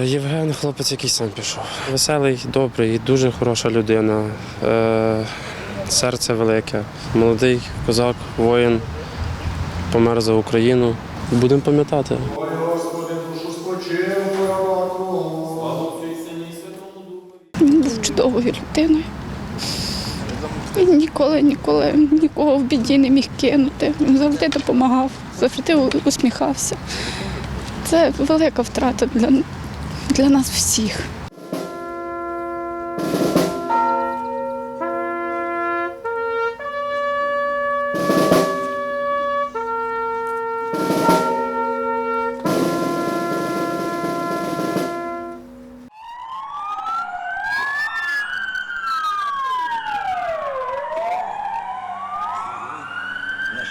Євген, хлопець, який сам пішов. Веселий, добрий, дуже хороша людина. Е, серце велике. Молодий козак, воїн, помер за Україну. Будемо пам'ятати. Він був чудовою людиною. Він ніколи, ніколи нікого в біді не міг кинути. Він завжди допомагав, завжди усміхався. Це велика втрата для, для нас всех. Наш